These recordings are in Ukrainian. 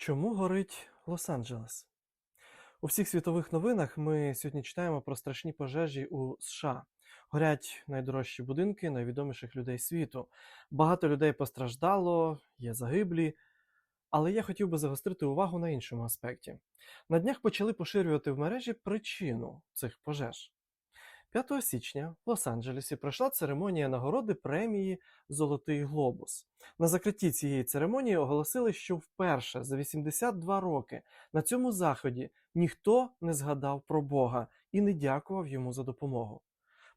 Чому горить Лос-Анджелес? У всіх світових новинах ми сьогодні читаємо про страшні пожежі у США. Горять найдорожчі будинки найвідоміших людей світу. Багато людей постраждало, є загиблі. Але я хотів би загострити увагу на іншому аспекті. На днях почали поширювати в мережі причину цих пожеж. 5 січня в Лос-Анджелесі пройшла церемонія нагороди премії Золотий Глобус. На закритті цієї церемонії оголосили, що вперше за 82 роки на цьому заході ніхто не згадав про Бога і не дякував йому за допомогу.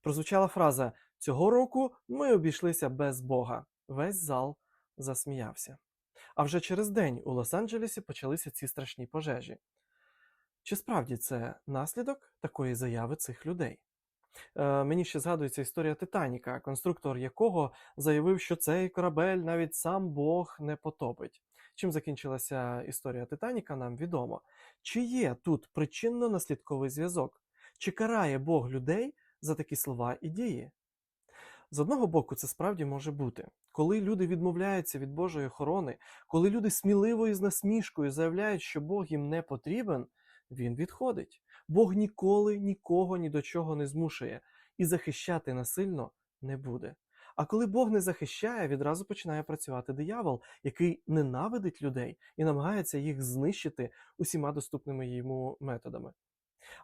Прозвучала фраза Цього року ми обійшлися без Бога. Весь зал засміявся. А вже через день у Лос-Анджелесі почалися ці страшні пожежі. Чи справді це наслідок такої заяви цих людей? Е, мені ще згадується історія Титаніка, конструктор якого заявив, що цей корабель навіть сам Бог не потопить. Чим закінчилася історія Титаніка, нам відомо. Чи є тут причинно-наслідковий зв'язок? Чи карає Бог людей за такі слова і дії? З одного боку, це справді може бути. Коли люди відмовляються від Божої охорони, коли люди сміливо і з насмішкою заявляють, що Бог їм не потрібен, він відходить. Бог ніколи нікого ні до чого не змушує і захищати насильно не буде. А коли Бог не захищає, відразу починає працювати диявол, який ненавидить людей і намагається їх знищити усіма доступними йому методами.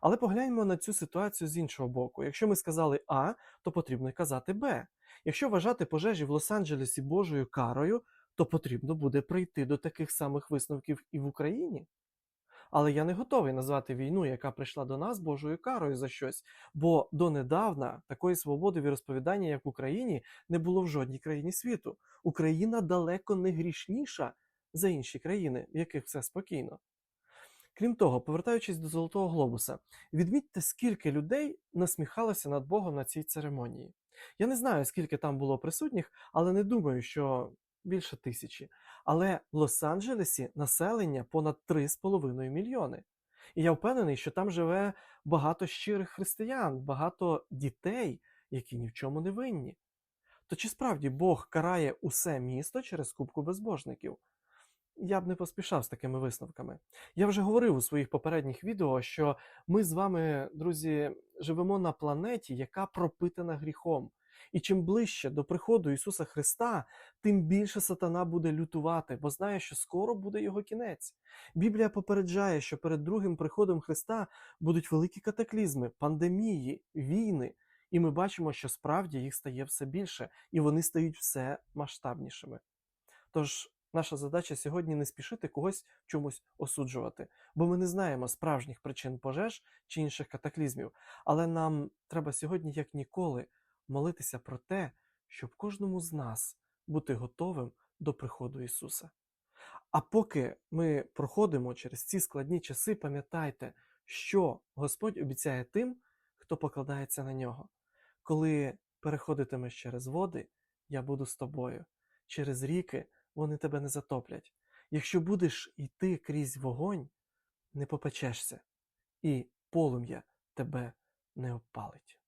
Але погляньмо на цю ситуацію з іншого боку. Якщо ми сказали А, то потрібно казати Б. Якщо вважати пожежі в Лос-Анджелесі Божою карою, то потрібно буде прийти до таких самих висновків і в Україні. Але я не готовий назвати війну, яка прийшла до нас Божою карою за щось, бо донедавна такої свободи віросповідання, як в Україні, не було в жодній країні світу. Україна далеко не грішніша за інші країни, в яких все спокійно. Крім того, повертаючись до Золотого Глобуса, відмітьте, скільки людей насміхалося над Богом на цій церемонії. Я не знаю, скільки там було присутніх, але не думаю, що більше тисячі. Але в Лос-Анджелесі населення понад 3,5 мільйони. І я впевнений, що там живе багато щирих християн, багато дітей, які ні в чому не винні. То чи справді Бог карає усе місто через кубку безбожників? Я б не поспішав з такими висновками. Я вже говорив у своїх попередніх відео, що ми з вами, друзі, живемо на планеті, яка пропитана гріхом. І чим ближче до приходу Ісуса Христа, тим більше сатана буде лютувати, бо знає, що скоро буде його кінець. Біблія попереджає, що перед другим приходом Христа будуть великі катаклізми, пандемії, війни. І ми бачимо, що справді їх стає все більше, і вони стають все масштабнішими. Тож наша задача сьогодні не спішити когось чомусь осуджувати, бо ми не знаємо справжніх причин пожеж чи інших катаклізмів. Але нам треба сьогодні, як ніколи, молитися про те, щоб кожному з нас бути готовим до приходу Ісуса. А поки ми проходимо через ці складні часи, пам'ятайте, що Господь обіцяє тим, хто покладається на нього. Коли переходитимеш через води, я буду з тобою. Через ріки вони тебе не затоплять. Якщо будеш йти крізь вогонь, не попечешся, і полум'я тебе не обпалить.